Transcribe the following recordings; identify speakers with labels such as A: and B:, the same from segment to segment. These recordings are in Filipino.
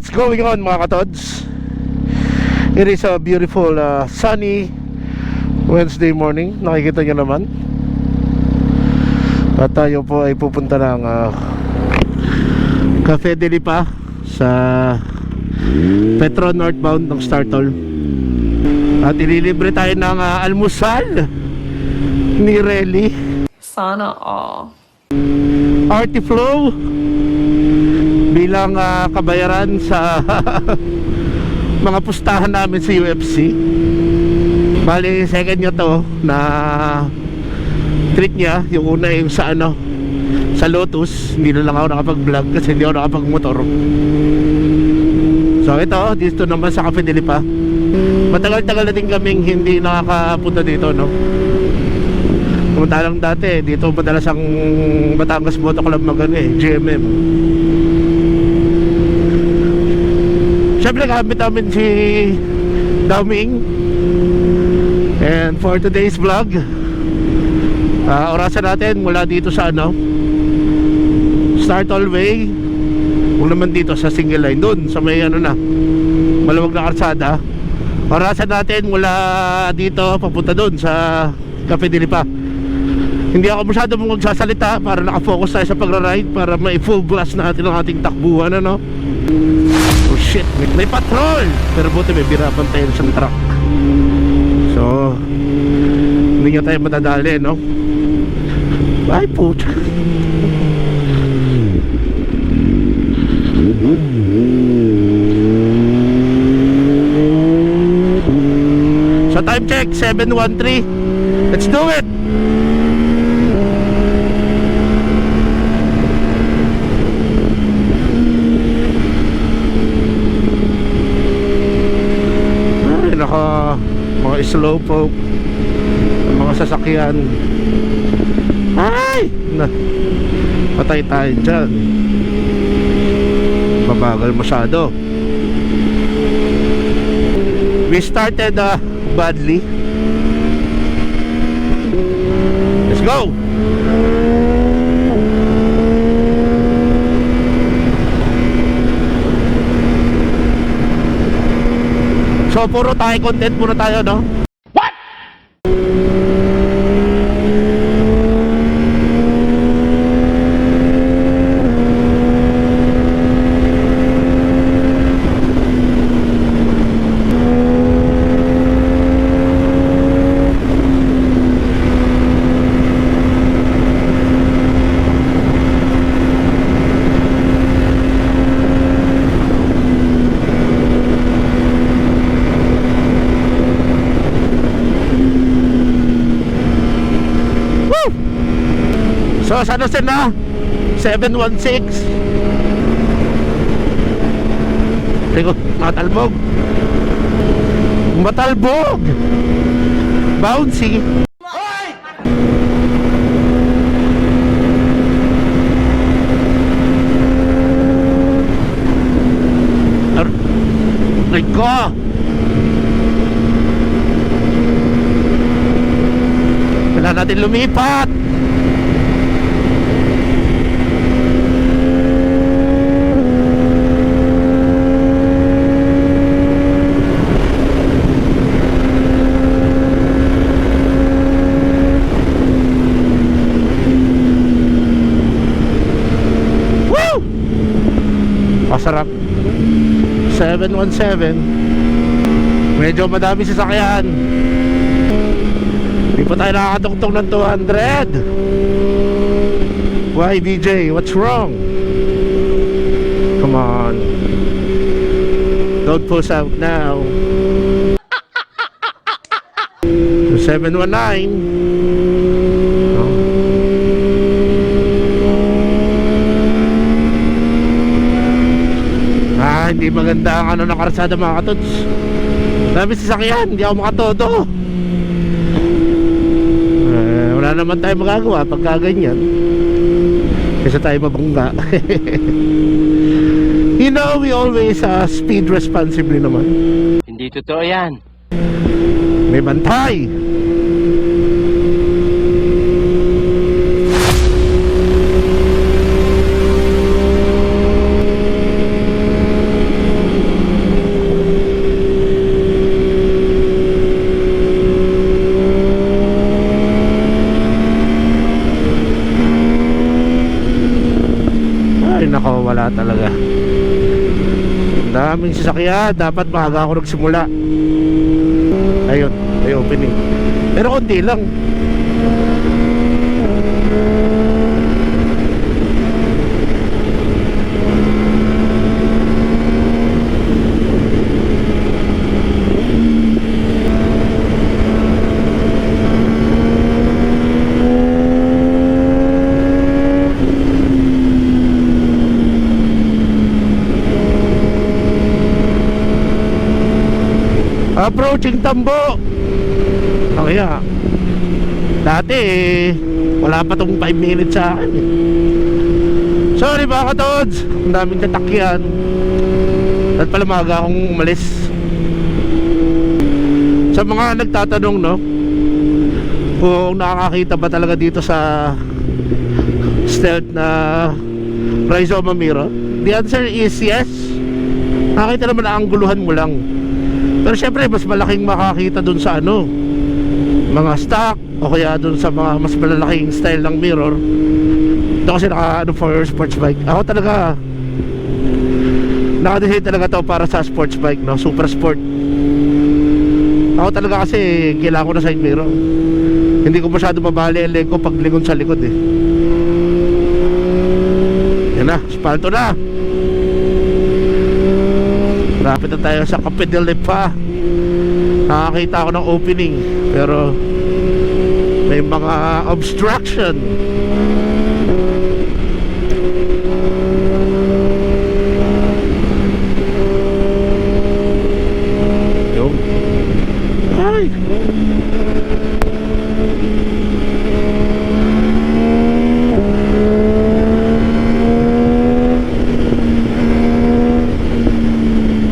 A: what's going on mga katods? It is a beautiful uh, sunny Wednesday morning Nakikita nyo naman At tayo po ay pupunta ng uh, Cafe de Lipa Sa Petro Northbound ng Startol At ililibre tayo ng uh, almusal Ni Relly
B: Sana all.
A: Artiflow bilang ah, kabayaran sa mga pustahan namin sa UFC. Bali, second niya to na treat niya. Yung una yung sa ano, sa Lotus. Hindi na lang ako nakapag-vlog kasi hindi ako nakapag-motor. So ito, dito naman sa Cafe de Lipa. Matagal-tagal na din kaming hindi nakakapunta dito, no? Pumunta lang dati, dito madalas ang Batangas Moto Club mag ano eh, GMM. Siyempre gamit namin si Daming And for today's vlog ah, Orasan natin mula dito sa ano Start all way Kung naman dito sa single line Doon sa may ano na Maluwag na karsada. Orasan natin mula dito Papunta doon sa Cafe de Lipa hindi ako masyado mong magsasalita para nakafocus tayo sa pagra-ride para may full blast natin ang ating takbuhan ano? Oh shit. May, patrol! Pero buti may birapan tayo sa truck. So hindi nga tayo madadali no? Ay puta. So time check 713 let's do it Ay, naka slowpoke mga sasakyan. Ay! Na patay tayo dyan. Babagal masyado. We started uh, badly. Let's go! So puro tayo content muna tayo no? What? Woo! So sa ano na? 716 Teko, matalbog. Matalbog! Bouncy. Aray ko Kailangan natin lumipat Woo! Masarap 717 Medyo madami sasakyan Hindi pa tayo nakakatungtong ng 200 Why DJ? What's wrong? Come on. Don't push out now. 719 no? Ah, hindi maganda ang ano ng karsada mga katods. Dami sasakyan, hindi ako makatodo. Eh, wala naman tayo magagawa pagka ganyan Kasi tayo mabangga. You know, we always uh, speed responsibly naman.
C: Hindi totoo yan.
A: May bantay wala talaga Ang daming sasakyan. Dapat maaga ako nagsimula. Ayun may opening. Pero konti lang Approaching Tambo. O kaya, dati wala pa tong 5 minutes sa eh. Sorry mga katods, ang daming tatakyan. At pala maaga akong umalis. Sa mga nagtatanong, no, kung nakakakita ba talaga dito sa stealth na Rhizoma Miro, the answer is yes. Nakakita naman ang guluhan mo lang. Pero syempre mas malaking makakita dun sa ano Mga stock O kaya dun sa mga mas malalaking style ng mirror. Ito kasi naka ano for sports bike. Ako talaga Nakadesign talaga to para sa sports bike no? Super sport. Ako talaga kasi Kailangan ko na side mirror. Hindi ko masyado mabali ang leg ko Pag lingon sa likod eh. Yan na, spalto na Rapid na tayo sa Cape de Lepa. Nakakita ako ng opening Pero May mga obstruction Yung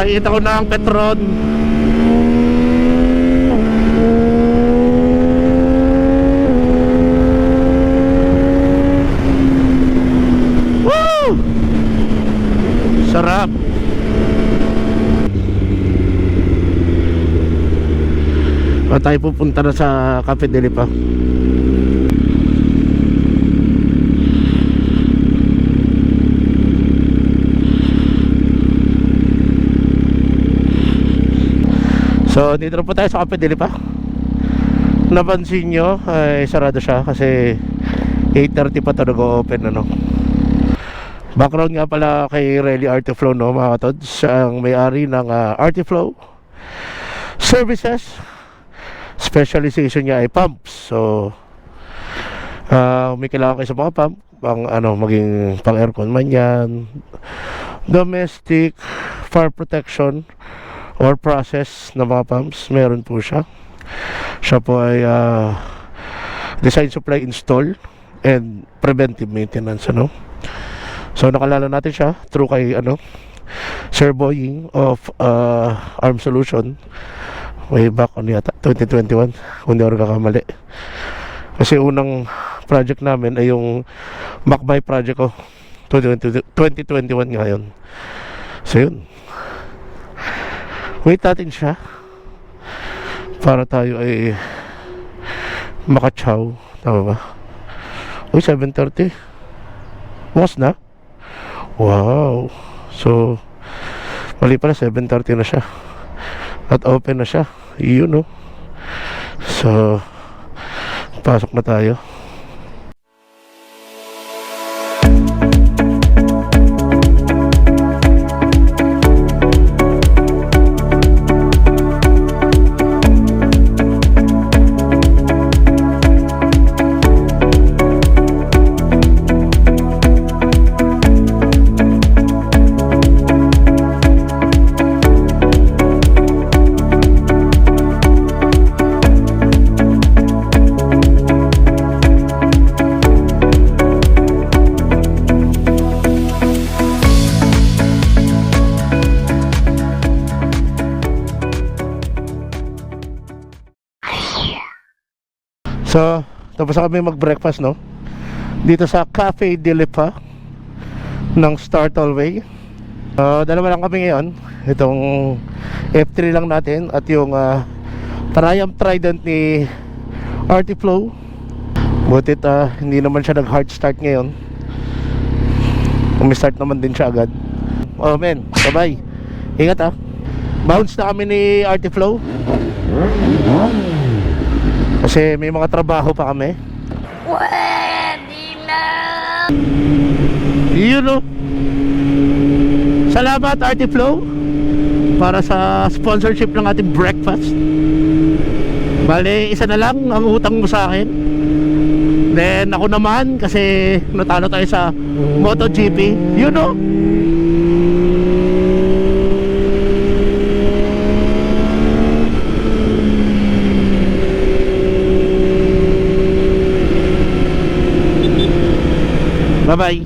A: Ay Nakikita ko na ang Petron. Woo! Sarap. Pa tayo pupunta na sa Cafe de So dito na po tayo sa Cafe de Lipa. Napansin nyo ay sarado siya kasi 8.30 pa ito nag-open ano. Background nga pala kay Relly Artiflow no mga katods. Siya ang may-ari ng uh, Artiflow Services. Specialization niya ay pumps. So uh, may kailangan kayo sa mga pump pang ano maging pang aircon man yan. Domestic fire protection or process na mga pumps meron po siya. Siya po ay ah, design supply install and preventive maintenance ano. So nakalala natin siya through kay ano Sir Boying of uh, Arm Solution way back ano yata 2021 kung di ako kakamali kasi unang project namin ay yung Macbay project ko 2020 2021 ngayon so yun wait natin siya. Para tayo ay makachaw tama ba? Uy 7.30 bukas na? Wow. So mali pala 7.30 na siya. At open na siya. Yun no? So pasok na tayo So, tapos kami mag-breakfast, no? Dito sa Cafe de Lipa ng Star Tollway. Uh, dalawa lang kami ngayon. Itong F3 lang natin at yung uh, Triumph Trident ni Artiflow. Butit uh, hindi naman siya nag-hard start ngayon. Umi-start naman din siya agad. Oh men, bye-bye. Ingat ah. Bounce na kami ni Artiflow. Kasi may mga trabaho pa kami. Yun o. Salamat Artiflow para sa sponsorship ng ating breakfast. Bale, isa na lang ang utang mo sa akin. Then ako naman kasi natalo tayo sa MotoGP. You know? Bye-bye.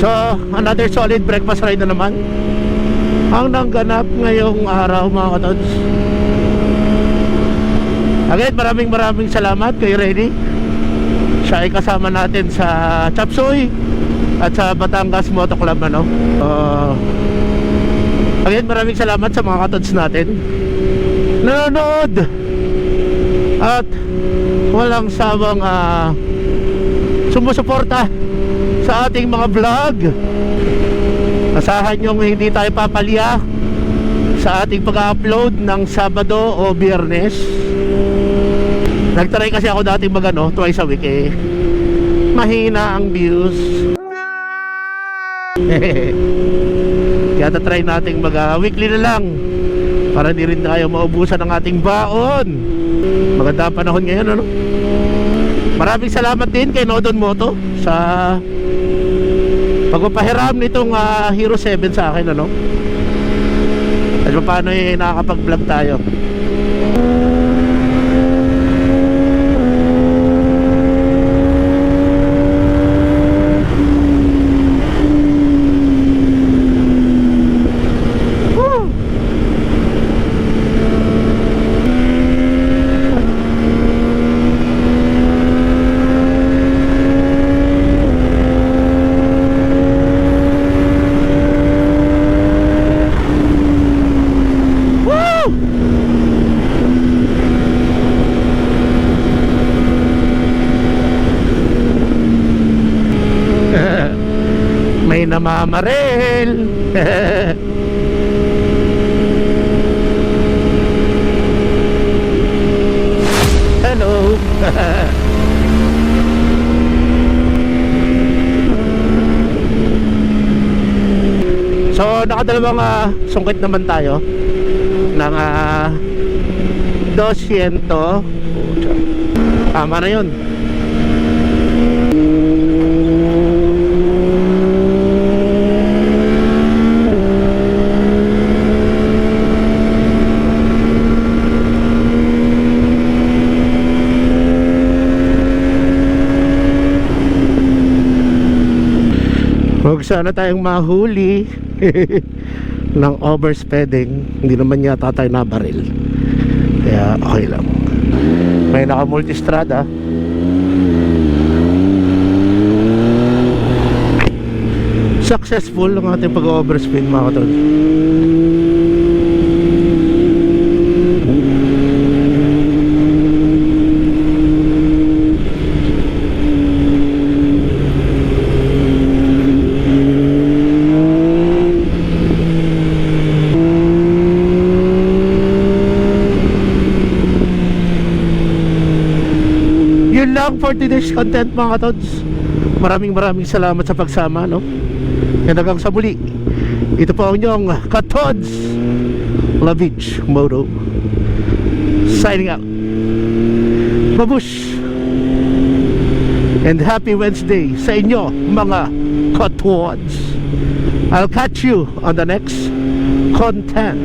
A: So, another solid breakfast ride na naman. Ang nangganap ngayong araw mga katods. Again, maraming maraming salamat kay Reddy. Siya ay kasama natin sa Chapsoy at sa Batangas Moto Club ano. Uh, again, maraming salamat sa mga katods natin. Nanonood at walang sawang ah, sumusuporta sa ating mga vlog. Asahan nyo hindi tayo papalya sa ating pag-upload ng Sabado o Biyernes. Nagtry kasi ako dati mag ano, twice a week eh. Mahina ang views. Kaya tatry nating mag ah, weekly na lang para di rin tayo maubusan ng ating baon. Maganda panahon ngayon ano. Maraming salamat din kay Nodon Moto sa pagpapahiram nitong ah, Hero 7 sa akin ano. At paano eh nakakapag-vlog tayo. Woo! Woo! May namamarel. Hello. so, nakadalawang uh, sungkit naman tayo ng uh, 200 tama na yun Huwag sana tayong mahuli ng overspeeding. Hindi naman yata tayo nabaril. Kaya okay lang. May naka-multistrada. Successful ang ating pag-overspeed mga katol. Yun lang for today's content mga katods. Maraming maraming salamat sa pagsama no. Yan hanggang sa muli. Ito po ang inyong katods. Lavich Moto. Signing out. Babush. And happy Wednesday sa inyo mga katods. I'll catch you on the next content.